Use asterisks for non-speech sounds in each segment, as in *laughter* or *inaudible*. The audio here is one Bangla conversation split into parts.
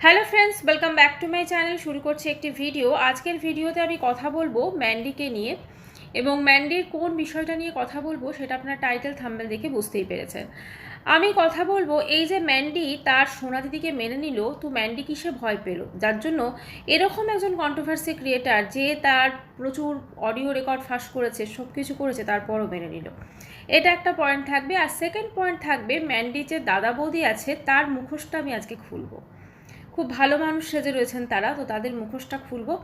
Hello friends welcome back to my channel শুরু করছি একটি ভিডিও আজকের ভিডিওতে আমি কথা বলব ম্যান্ডিকে নিয়ে এবং ম্যান্ডির কোন বিষয়টা নিয়ে কথা বলব সেটা আপনার টাইটেল থাম্বেল দেখে বুঝতেই পেরেছেন। আমি কথা বলব, এই যে ম্যান্ডি তার সোনা দিদিকে মেনে নিল, তো ম্যান্ডি কিসে ভয় পেল? যার জন্য এরকম একজন কন্ট্রোভার্সি ক্রিয়েটার যে তার প্রচুর অডিও রেকর্ড ফাঁস করেছে সব কিছু করেছে, তারপরও মেনে নিল। এটা একটা পয়েন্ট থাকবে। আর সেকেন্ড পয়েন্ট থাকবে ম্যান্ডি যে দাদা বৌদি আছে, তার মুখোশটা আমি আজকে খুলবো। খুব ভালো মানুষ সেজে রয়েছেন তারা, তো তাদের মুখোশটা খুলবো।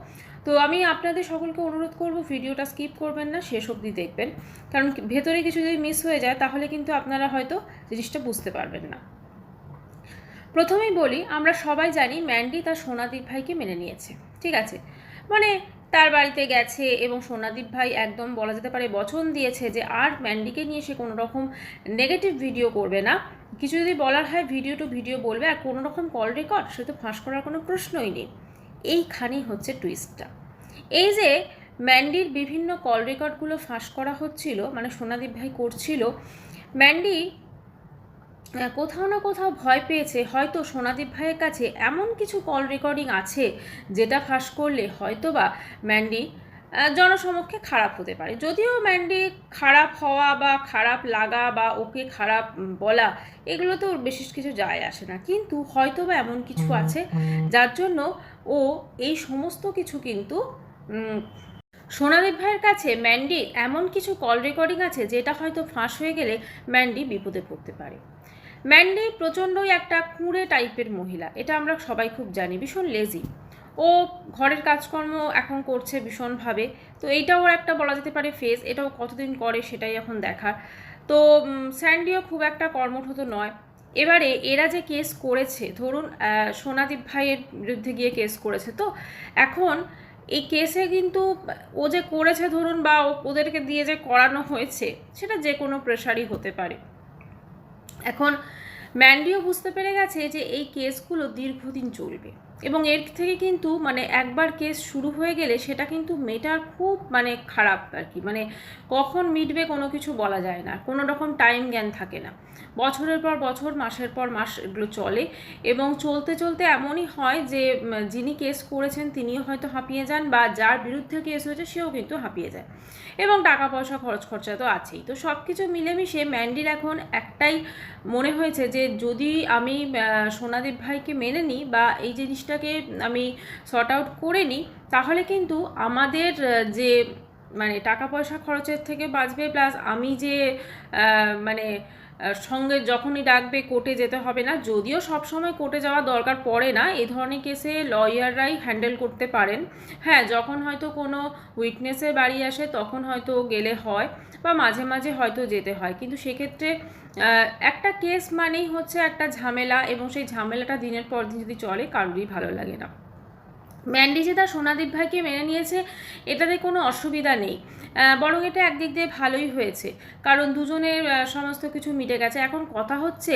তো আমি আপনাদের সকলকে অনুরোধ করব, ভিডিওটা স্কিপ করবেন না, শেষ অবধি দেখবেন। কারণ ভেতরে কিছু যদি মিস হয়ে যায়, তাহলে কিন্তু আপনারা হয়তো জিনিসটা বুঝতে পারবেন না। প্রথমেই বলি, আমরা সবাই জানি ম্যান্ডি তার সোনাদীপ ভাইকে মেনে নিয়েছে, ঠিক আছে? মানে তার বাড়িতে গেছে এবং সোনাদীপ ভাই একদম বলা যেতে পারে বচন দিয়েছে যে, আর ম্যান্ডিকে নিয়ে সে কোনো রকম নেগেটিভ ভিডিও করবে না। কিছু যদি বলার হয় ভিডিও টু ভিডিও বলবে আর কোনো রকম কল রেকর্ড সে তো ফাঁস করার কোনো প্রশ্নই নেই। এইখানেই হচ্ছে টুইস্টটা এই যে ম্যান্ডির বিভিন্ন কল রেকর্ডগুলো ফাঁস করা হচ্ছিল মানে সোনাদীপ ভাই করছিল, ম্যান্ডি কোথাও না কোথাও ভয় পেয়েছে। হয়তো সোনাদীপ ভাইয়ের কাছে এমন কিছু কল রেকর্ডিং আছে, যেটা ফাঁস করলে হয়তো বা ম্যান্ডি জনসমক্ষে খারাপ হতে পারে। যদিও ম্যান্ডি খারাপ হওয়া বা খারাপ লাগা বা ওকে খারাপ বলা এগুলো তো ওর বিশেষ কিছু যায় আসে না। কিন্তু হয়তো বা এমন কিছু আছে যার জন্য ও এই সমস্ত কিছু কিন্তু সোনালী ভাইয়ের কাছে ম্যান্ডি এমন কিছু কল রেকর্ডিং আছে যেটা হয়তো ফাঁস হয়ে গেলে ম্যান্ডি বিপদে পড়তে পারে। ম্যান্ডি প্রচণ্ডই একটা কুঁড়ে টাইপের মহিলা। এটা আমরা সবাই খুব জানি। ভীষণ লেজি ও ঘরের কাজকর্ম এখন করছে ভীষণভাবে। তো এইটাও ওর একটা বলা যেতে পারে ফেস এটাও কতদিন করে সেটাই এখন দেখার। তো স্যান্ডিও খুব একটা কর্মঠত নয়। এবারে এরা যে কেস করেছে, ধরুন সোনাদীপ ভাইয়ের বিরুদ্ধে গিয়ে কেস করেছে, তো এখন এই কেসে কিন্তু ও যে করেছে ধরুন বা ওদেরকে দিয়ে যে করানো হয়েছে, সেটা যে কোনো প্রেশারই হতে পারে। এখন, ম্যান্ডিও বুঝতে পেরে গেছে যে এই কেসগুলো দীর্ঘদিন চলবে। এবং এর থেকে কিন্তু মানে একবার কেস শুরু হয়ে গেলে সেটা কিন্তু মেটার খুব মানে খারাপ আর কি মানে কখন মিটবে কোনো কিছু বলা যায় না। কোনো রকম টাইম জ্ঞান থাকে না। বছরের পর বছর মাসের পর মাস এগুলো চলে এবং চলতে চলতে এমনই হয় যে যিনি কেস করেছেন তিনিও হয়তো হাঁপিয়ে যান বা যার বিরুদ্ধে কেস হয়েছে সেও কিন্তু হাঁপিয়ে যায়। এবং টাকা পয়সা খরচ খরচা তো আছেই। তো সব কিছু মিলেমিশে ম্যান্ডির এখন একটাই মনে হয়েছে যে যদি আমি আহ, সোনাদীপ ভাইকে মেনে নিই বা এই জিনিসটাকে আমি শর্ট আউট করে নিই তাহলে কিন্তু আমাদের যে মানে টাকা পয়সা খরচের থেকে বাঁচবে প্লাস আমি যে মানে সঙ্গে যখনই ডাকবে কোর্টে যেতে হবে না, যদিও সব সময় কোর্টে যাওয়া দরকার পড়ে না এই ধরনের কেসে লয়াররাই হ্যান্ডেল করতে পারেন। হ্যাঁ যখন হয়তো কোনো উইটনেসের বাড়ি আসে, তখন হয়তো গেলে হয় বা মাঝে মাঝে হয়তো যেতে হয়। কিন্তু সেক্ষেত্রে একটা কেস মানেই হচ্ছে একটা ঝামেলা এবং সেই ঝামেলাটা দিনের পর দিন যদি চলে, কারোরই ভালো লাগে না। ম্যান্ডি যে তার সোনাদীপ ভাইকে মেনে নিয়েছে, এটাতে কোনো অসুবিধা নেই। বরং এটা একদিক দিয়ে ভালোই হয়েছে, কারণ দুজনের সমস্ত কিছু মিটে গেছে। এখন কথা হচ্ছে,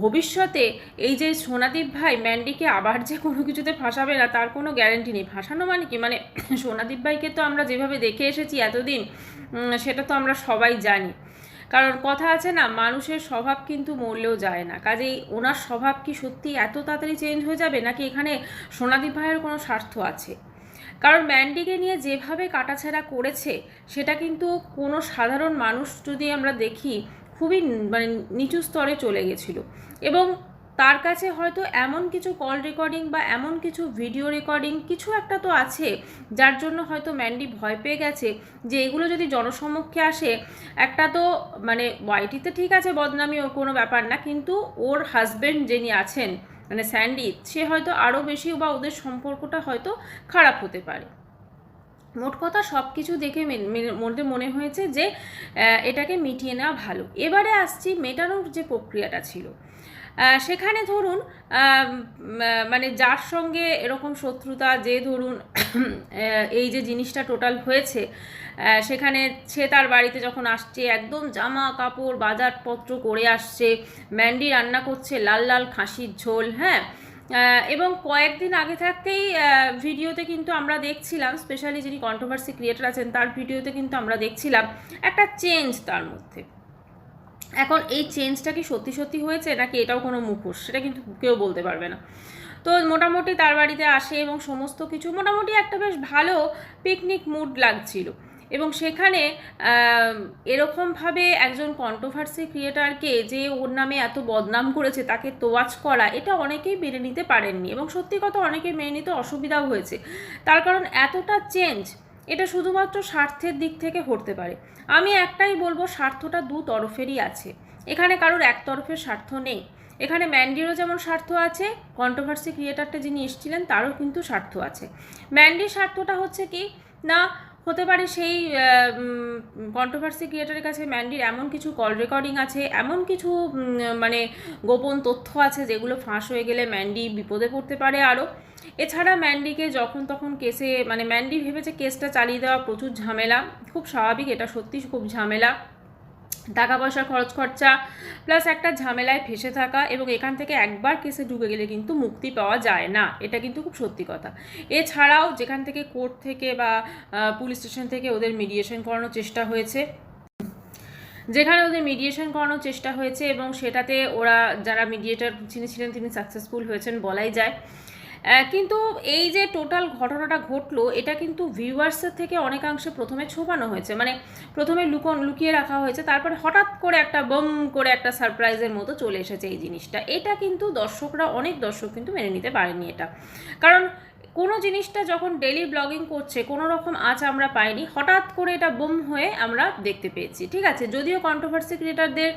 ভবিষ্যতে এই যে সোনাদীপ ভাই ম্যান্ডিকে আবার যে কোনো কিছুতে ফাঁসাবে না, তার কোনো গ্যারেন্টি নেই। ফাঁসানো মানে কি? মানে সোনাদীপ ভাইকে তো আমরা যেভাবে দেখে এসেছি এতদিন সেটা তো আমরা সবাই জানি। কারণ কথা আছে না, মানুষের স্বভাব কিন্তু মরলেও যায় না। কাজেই ওনার স্বভাব কি সত্যি এত তাড়াতাড়ি চেঞ্জ হয়ে যাবে, নাকি এখানে সোনাদীপ ভাইয়ের কোনো স্বার্থ আছে? কারণ ম্যান্ডিকে নিয়ে যেভাবে কাটাছেড়া করেছে, সেটা কিন্তু কোনো সাধারণ মানুষ যদি আমরা দেখি, খুবই মানে নিচু স্তরে চলে গেছিল। এবং তার কাছে হয়তো এমন কিছু কল রেকর্ডিং বা এমন কিছু ভিডিও রেকর্ডিং কিছু একটা তো আছে, যার জন্য হয়তো ম্যান্ডি ভয় পেয়ে গেছে যে এগুলো যদি জনসমক্ষে আসে, একটা তো মানে ওয়াইটিতে ঠিক আছে বদনামি ওর কোনো ব্যাপার না, কিন্তু ওর হাজব্যান্ড যিনি আছেন মানে স্যান্ডি সে হয়তো আরও বেশি বা ওদের সম্পর্কটা হয়তো খারাপ হতে পারে। মোট কথা সব কিছু দেখে মধ্যে মনে হয়েছে যে এটাকে মিটিয়ে নেওয়া ভালো। এবারে আসছি মেটানোর যে প্রক্রিয়াটা ছিল। সেখানে ধরুন মানে যার সঙ্গে এরকম শত্রুতা, যে ধরুন *coughs* এই যে জিনিসটা টোটাল হয়েছে সেখানে সে তার বাড়িতে যখন আসছে, একদম জামা কাপড় বাজারপত্র করে আসছে ম্যান্ডি রান্না করছে, লাল লাল খাসির ঝোল হ্যাঁ? এবং কয়েকদিন আগে থাকতেই ভিডিওতে কিন্তু আমরা দেখছিলাম স্পেশালি যিনি কন্ট্রোভার্সি ক্রিয়েটার আছেন, তার ভিডিওতে কিন্তু আমরা দেখছিলাম একটা চেঞ্জ তার মধ্যে। এখন এই চেঞ্জটা কি সত্যি সত্যি হয়েছে নাকি এটাও কোনো মুখোশ? সেটা কিন্তু কেউ বলতে পারবে না। তো মোটামুটি তার বাড়িতে আসে এবং সমস্ত কিছু মোটামুটি একটা বেশ ভালো পিকনিক মুড লাগছিল। এবং সেখানে এরকমভাবে একজন কন্ট্রোভার্সি ক্রিয়েটারকে যে ওর নামে এত বদনাম করেছে, তাকে তোয়াজ করা, এটা অনেকেই মেনে নিতে পারেননি। এবং সত্যি কথা অনেকে মেনে নিতে অসুবিধাও হয়েছে। তার কারণ এতটা চেঞ্জ এটা শুধুমাত্র স্বার্থের দিক থেকে হতে পারে। আমি একটাই বলব, স্বার্থটা দু তরফেরই আছে। এখানে কারোর এক তরফের স্বার্থ নেই। এখানে ম্যান্ডিরও যেমন স্বার্থ আছে কন্ট্রোভার্সি ক্রিয়েটারটা যিনি এসেছিলেন, তারও কিন্তু স্বার্থ আছে। ম্যান্ডির স্বার্থটা হচ্ছে কি? না, হতে পারে সেই কন্ট্রোভার্সি ক্রিয়েটারের কাছে ম্যান্ডির এমন কিছু কল রেকর্ডিং আছে, এমন কিছু মানে গোপন তথ্য আছে যেগুলো ফাঁস হয়ে গেলে ম্যান্ডি বিপদে পড়তে পারে আরও। এছাড়া ম্যান্ডিকে যখন তখন কেসে মানে ম্যান্ডি ভেবেছে কেসটা চালিয়ে দেওয়া প্রচুর ঝামেলা, খুব স্বাভাবিক এটা সত্যি খুব ঝামেলা। টাকা পয়সা, খরচ খরচা প্লাস একটা ঝামেলায় ফেসে থাকা এবং এখান থেকে একবার কেসে ঢুকে গেলে কিন্তু মুক্তি পাওয়া যায় না, এটা কিন্তু খুব সত্যি কথা। এছাড়াও যেখান থেকে কোর্ট থেকে বা পুলিশ স্টেশন থেকে ওদের মিডিয়েশন করানোর চেষ্টা হয়েছে। যেখানে ওদের মিডিয়েশন করানোর চেষ্টা হয়েছে এবং সেটাতে ওরা যারা মিডিয়েটার যিনি ছিলেন তিনি সাকসেসফুল হয়েছেন বলাই যায়। কিন্তু এই যে টোটাল ঘটনাটা ঘটলো, এটা কিন্তু ভিউয়ার্সের থেকে অনেকাংশে প্রথমে ছোপানো হয়েছে। মানে প্রথমে লুকন লুকিয়ে রাখা হয়েছে, তারপরে হঠাৎ করে একটা বম করে একটা সারপ্রাইজের মতো চলে এসেছে এই জিনিসটা। এটা কিন্তু দর্শকরা, অনেক দর্শক কিন্তু মেনে নিতে পারেনি এটা। কারণ কোনো জিনিসটা যখন ডেলি ব্লগিং করছে, কোনো রকম আঁচ আমরা পাইনি, হঠাৎ করে এটা বুম হয়ে আমরা দেখতে পেয়েছি, ঠিক আছে? যদিও কন্ট্রোভার্সি ক্রিয়েটারদের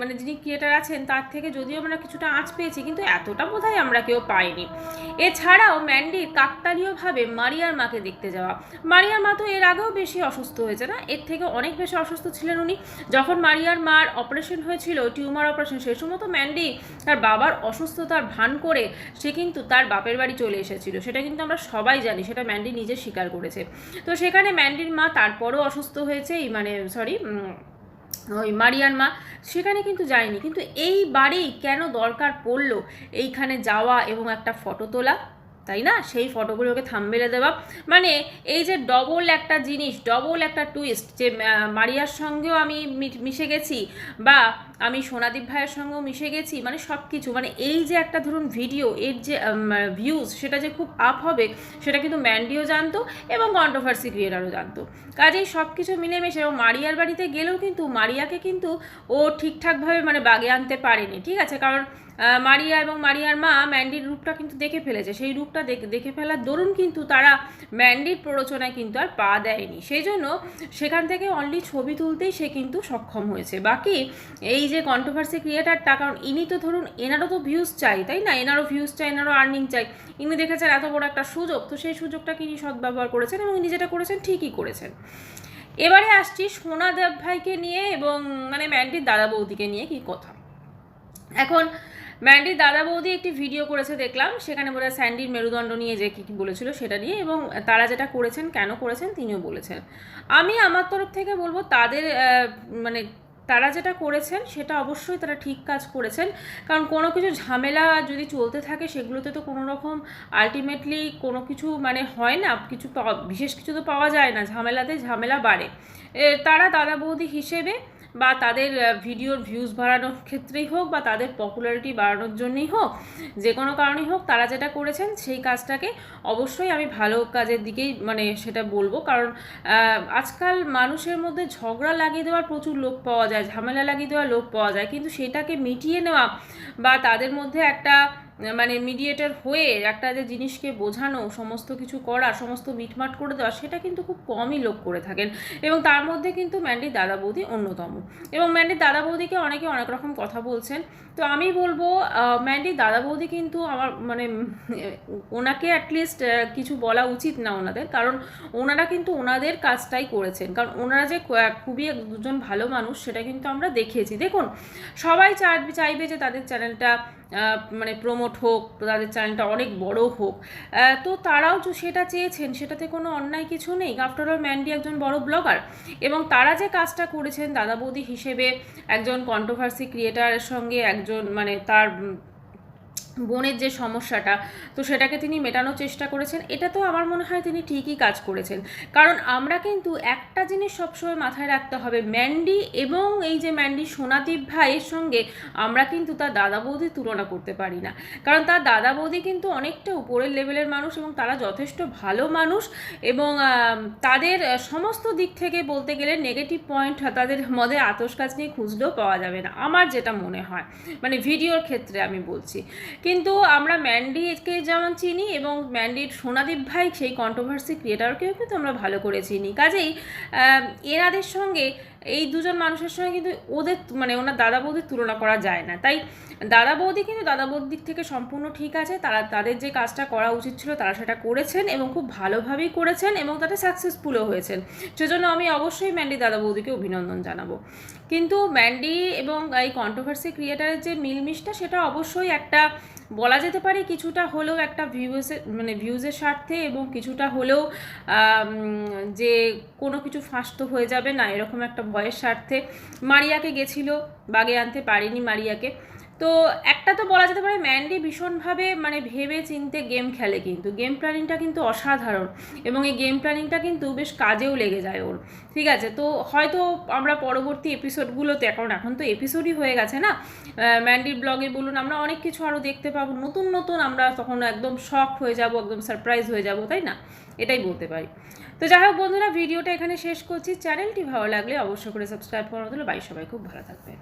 মানে যিনি ক্রিয়েটার আছেন, তার থেকে যদিও আমরা কিছুটা আঁচ পেয়েছি, কিন্তু এতটা বোধহয় আমরা কেউ পাইনি। এছাড়াও ম্যান্ডি কাকতালীয়ভাবে মারিয়ার মাকে দেখতে যাওয়া। মারিয়ার মা তো এর আগেও বেশি অসুস্থ হয়েছে না? এর থেকে অনেক বেশি অসুস্থ ছিলেন উনি। যখন মারিয়ার মার অপারেশন হয়েছিল টিউমার অপারেশন সেই সময় তো ম্যান্ডি তার বাবার অসুস্থতার ভান করে সে কিন্তু তার বাপের বাড়ি চলে এসেছিল। সেটা কিন্তু আমরা সবাই জানি, সেটা ম্যান্ডি নিজে স্বীকার করেছে। তো সেখানে ম্যান্ডির মা তারপরও অসুস্থ হয়েছে, এই মানে সরি ওই মারিয়ার মা, সেখানে কিন্তু যায়নি। কিন্তু এইবারেই কেন দরকার পড়ল এইখানে যাওয়া এবং একটা ফটো তোলা? তাই না? সেই ফটোগুলোকে থামবেলে দেওয়া। মানে এই যে ডবল একটা জিনিস ডবল একটা টুইস্ট যে মারিয়ার সঙ্গেও আমি মিশে গেছি বা আমি সোনাদীপ ভাইয়ের সঙ্গেও মিশে গেছি মানে সব কিছু মানে এই যে একটা ধরুন ভিডিও এর যে ভিউজ সেটা যে খুব আপ হবে, সেটা কিন্তু ম্যান্ডিও জানতো এবং কন্ট্রোভার্সি ক্রিয়েটারও জানতো। কাজেই সব কিছু মিলেমিশে এবং মারিয়ার বাড়িতে গেলেও কিন্তু মারিয়াকে কিন্তু ও ঠিকঠাকভাবে মানে বাগে আনতে পারেনি, ঠিক আছে? কারণ মারিয়া এবং মারিয়ার মা ম্যান্ডির রূপটা কিন্তু দেখে ফেলেছে। সেই রূপটা দেখে দেখে ফেলার দরুন কিন্তু তারা ম্যান্ডির প্ররোচনায় কিন্তু আর পা দেয়নি। সেই জন্য সেখান থেকে অনলি ছবি তুলতেই সে কিন্তু সক্ষম হয়েছে। বাকি এই যে কন্ট্রোভার্সি ক্রিয়েটারটা কারণ ইনি তো ধরুন এনারও তো ভিউজ চাই, তাই না? এনারও ভিউজ চাই, এনারও আর্নিং চাই। ইনি দেখেছেন এত বড় একটা সুযোগ, তো সেই সুযোগটাকে ইনি সদ্ব্যবহার করেছেন এবং ইনি যেটা করেছেন ঠিকই করেছেন। এবারে আসছি সোনা দেব ভাইকে নিয়ে এবং মানে ম্যান্ডির দাদা বৌদিকে নিয়ে কি কথা। এখন ম্যান্ডির দাদা বৌদি একটি ভিডিও করেছে, দেখলাম। সেখানে বলে স্যান্ডির মেরুদণ্ড নিয়ে যে কী কী বলেছিল সেটা নিয়ে এবং তারা যেটা করেছেন, কেন করেছেন তিনিও বলেছেন। আমি আমার তরফ থেকে বলব তাদের মানে তারা যেটা করেছেন, সেটা অবশ্যই তারা ঠিক কাজ করেছেন। কারণ কোনো কিছু ঝামেলা যদি চলতে থাকে, সেগুলোতে তো কোনো রকম আলটিমেটলি কোনো কিছু মানে হয় না। কিছু বিশেষ কিছু তো পাওয়া যায় না। ঝামেলাতে ঝামেলা বাড়ে। তারা দাদা বৌদি হিসেবে বা তাদের ভিডিওর ভিউজ বাড়ানোর ক্ষেত্রেই হোক বা তাদের পপুলারিটি বাড়ানোর জন্যই হোক, যে কোনো কারণেই হোক তারা যেটা করেছেন সেই কাজটাকে অবশ্যই আমি ভালো কাজের দিকেই মানে সেটা বলব। কারণ আজকাল মানুষের মধ্যে ঝগড়া লাগিয়ে দেওয়ার প্রচুর লোক পাওয়া যায়, ঝামেলা লাগিয়ে দেওয়ার লোক পাওয়া যায়, কিন্তু সেটাকে মিটিয়ে নেওয়া বা তাদের মধ্যে একটা মানে মিডিয়েটর হয়ে একটা যে জিনিসকে বোঝানো, সমস্ত কিছু করা, সমস্ত মিটমাট করে দেওয়া, সেটা কিন্তু খুব কমই লোক করে থাকেন। এবং তার মধ্যে কিন্তু ম্যান্ডির দাদা বৌদি অন্যতম। এবং ম্যান্ডির দাদা বৌদিকে অনেকে অনেক রকম কথা বলছেন। তো আমি বলব ম্যান্ডির দাদা বৌদি কিন্তু আমার মানে ওনাকে অ্যাটলিস্ট কিছু বলা উচিত না ওনাদের। কারণ ওনারা কিন্তু ওনাদের কাজটাই করেছেন। কারণ ওনারা যে খুবই দুজন ভালো মানুষ, সেটা কিন্তু আমরা দেখেছি। দেখুন, সবাই চাইবে যে তাদের চ্যানেলটা মানে প্রমোট হোক, তাদের চ্যানেলটা অনেক বড় হোক। তো তারাও সেটা চেয়েছেন, সেটাতে কোনো অন্যায় কিছু নেই। আফটার অল ম্যান্ডি একজন বড় ব্লগার এবং তারা যে কাজটা করেছেন দাদা বৌদি হিসেবে একজন কন্ট্রোভার্সি ক্রিয়েটারের সঙ্গে একজন মানে তার বোনের যে সমস্যাটা, তো সেটাকে তিনি মেটানোর চেষ্টা করেছেন। এটা তো আমার মনে হয় তিনি ঠিকই কাজ করেছেন। কারণ আমরা কিন্তু একটা জিনিস সবসময় মাথায় রাখতে হবে, ম্যান্ডি এবং এই যে ম্যান্ডি সোনাদীপ ভাইয়ের সঙ্গে আমরা কিন্তু তার দাদা বৌদির তুলনা করতে পারি না। কারণ তার দাদা বৌদি কিন্তু অনেকটা উপরের লেভেলের মানুষ এবং তারা যথেষ্ট ভালো মানুষ এবং তাদের সমস্ত দিক থেকে বলতে গেলে নেগেটিভ পয়েন্ট তাদের মধ্যে আতস কাজ নিয়ে খুঁজলেও পাওয়া যাবে না। আমার যেটা মনে হয় মানে ভিডিওর ক্ষেত্রে আমি বলছি। কিন্তু আমরা ম্যান্ডিকে যেমন চিনি এবং ম্যান্ডির সোনাদীপ ভাই সেই কন্ট্রোভার্সি ক্রিয়েটারকেও কিন্তু আমরা ভালো করে চিনি। কাজেই এনাদের সঙ্গে, এই দুজন মানুষের সঙ্গে কিন্তু ওদের মানে ওনার দাদা বৌদির তুলনা করা যায় না। তাই দাদা বৌদি কিন্তু দাদা বৌদির থেকে সম্পূর্ণ ঠিক আছে, তারা, তাদের যে কাজটা করা উচিত ছিল তারা সেটা করেছেন এবং খুব ভালোভাবেই করেছেন এবং তাতে সাকসেসফুলও হয়েছেন। সেজন্য আমি অবশ্যই ম্যান্ডি দাদা বৌদিকে অভিনন্দন জানাব। কিন্তু ম্যান্ডি এবং এই কন্ট্রোভার্সি ক্রিয়েটারের যে মিলমিশটা, সেটা অবশ্যই একটা বলা যেতে পারে কিছুটা হলেও একটা ভিউজের মানে ভিউজের স্বার্থে এবং কিছুটা হলেও যে কোনো কিছু ফাঁস তো হয়ে যাবে না, এরকম একটা ভয়ের স্বার্থে মারিয়াকে গেছিল, বাগে আনতে পারেনি মারিয়াকে। তো একটা তো বলা যেতে পারে ম্যান্ডি ভীষণভাবে মানে ভেবে চিনতে গেম খেলে কিন্তু। গেম প্ল্যানিংটা কিন্তু অসাধারণ এবং এই গেম প্ল্যানিংটা কিন্তু বেশ কাজেও লেগে যায় ওর। ঠিক আছে? তো হয়তো আমরা পরবর্তী এপিসোডগুলোতে, কারণ এখন তো এপিসোডই হয়ে গেছে না? ম্যান্ডির ব্লগে বলুন, আমরা অনেক কিছু আরও দেখতে পাবো। নতুন নতুন আমরা তখন একদম শখ হয়ে যাব, একদম সারপ্রাইজ হয়ে যাব, তাই না? এটাই বলতে পারি। তো যাই হোক বন্ধুরা, ভিডিওটা এখানে শেষ করছি। চ্যানেলটি ভালো লাগলে অবশ্যই করে সাবস্ক্রাইব করা হলো বাই, সবাই খুব ভালো থাকবে